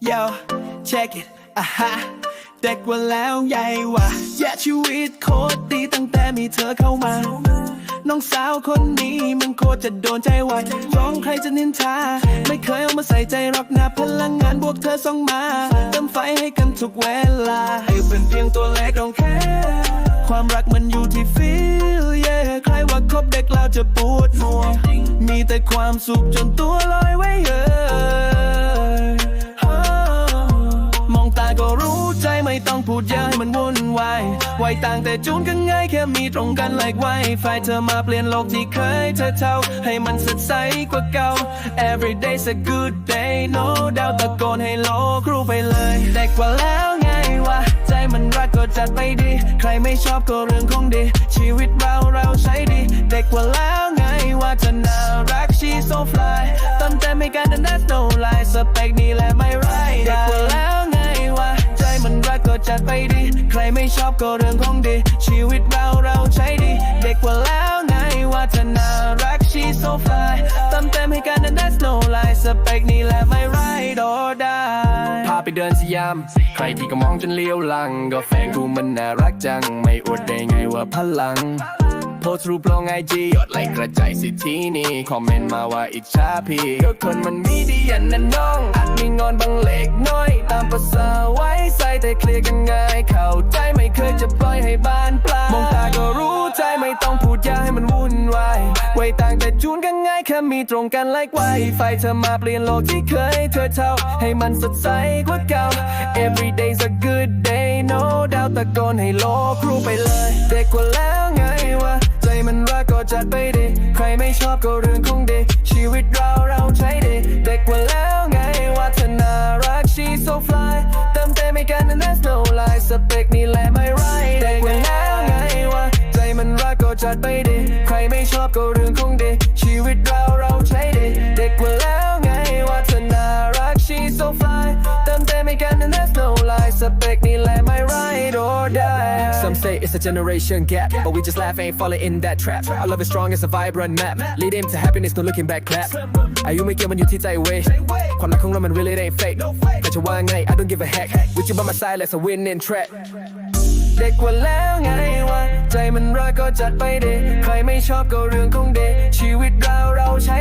Yo check it อะฮะเด็กกว่าแล้วใหญ่วะแย่ชีวิตโคตรดีตั้งแต่มีเธอเข้ามา น้องสาวคนนี้มันโคตรจะโดนใจไวร้องใครจะนินทา ไม่เคยเอามาใส่ใจหรอกนะพลังงานบวกเธอส่งมา เติมไฟให้กันทุกเวลาให้เป็นเพียงตัวเล็กต้องแค่ความรักมันอยู่ที่ feel yeah ใครว่าคบเด็กแล้วจะปวดหัวมีแต่ความสุขจนตัวลอยไว้เอ่ย พูดเยอะให้มันวุ่นวายไวยต่างแต่จูนกันง่ายแค่มีตรงกัน like ไวไฟเธอมาเปลี่ยนโลกที่เคยเธอเท่า ให้มันสดใสกว่าเก่า every day's a good day no doubt ตะโกนให้โลกรู้ไปเลยเด็กกว่าแล้วไงวะใจมันรักก็จัดไปดี ใครไม่ชอบก็เรื่องของดี ชีวิตเราเราใช้ดี เด็กกว่าแล้วไงว่าจะน่ารัก she so fly ตั้งแต่ไม่กัน and that's no lie สเปคนี่แหละไม่ร จัดไปดี ใครไม่ชอบก็เรื่องของดี ชีวิตเราเราใช้ดี เด็กกว่าแล้วไงว่าจะน่ารัก she so fly เตั้งแต่ไม่กัน and that's no lie สเปคนี่แหละไม่ไรโดได้พาไปเดินสยาม ใครที่ก็มองจนเลี้ยวหลัง ก็แฟนกูมันน่ารักจัง ไม่อวดได้ไงว่าพลังโพสรูปลงไอจียอดไลค์กระจายสิทีนี้คอมเมนต์มาว่าอิจฉาพี่ก็คนมันมีดีอันนั้นน้องอาจมีงอนบางเล็กน้อยามภาไว้ใส่แต่เคลียร์กันง่ายเข้าใจไม่เคยจะปล่อยให้บานปลายมองตาก็รู้ใจไม่ต้องพูดยาให้มันวุ่นวายไว้ต่างแต่จูนกันง่ายแค่มีตรงกันไลค์ไวไฟเธอมาเปลี่ยนโลกที่เคยเธอเท่าให้มันสดใสกว่าเก่า every day's a good day no doubt ตะโกนให้โลกรู้ไปเลย เด็กกว่าแล้วไงวะใจมันรักก็จัดไปดิใครไม่ชอบก็เรื่องของเด็กชีวิตเราเราใช้ดิเด็ so fly เติมเต็มให้กัน and that's no lie สเปคนี่แหละไม่ไรเด็กกว่าแล้วไงวะ ใจมันรักก็จัดไปดิ ใครไม่ชอบก็เรื่องของเด็กชีวิตเราเราใช้ดิ เด็กมาแล้วไงวะเธอน่ารัก she so fly เติมเต็มให้กัน and that's no lie สเปคนี่แหละไม่ไร or die Some say it's a generation gap, but we just laugh, ain't falling in that trap. Our love is strong as a vibrant map, leading to happiness, no looking back, clap. อายุไม่เกี่ยวมันอยู่ที่ใจเว้ยความรักของเรามัน really ain't fake แต่จะว่าไง I don't give a heck with you by my side let's a winning track เด็กกว่าแล้วไงวะ ใจมันรักก็จัดไปดิ ใครไม่ชอบก็เรื่องของเด็ก ชีวิตเราเราใช้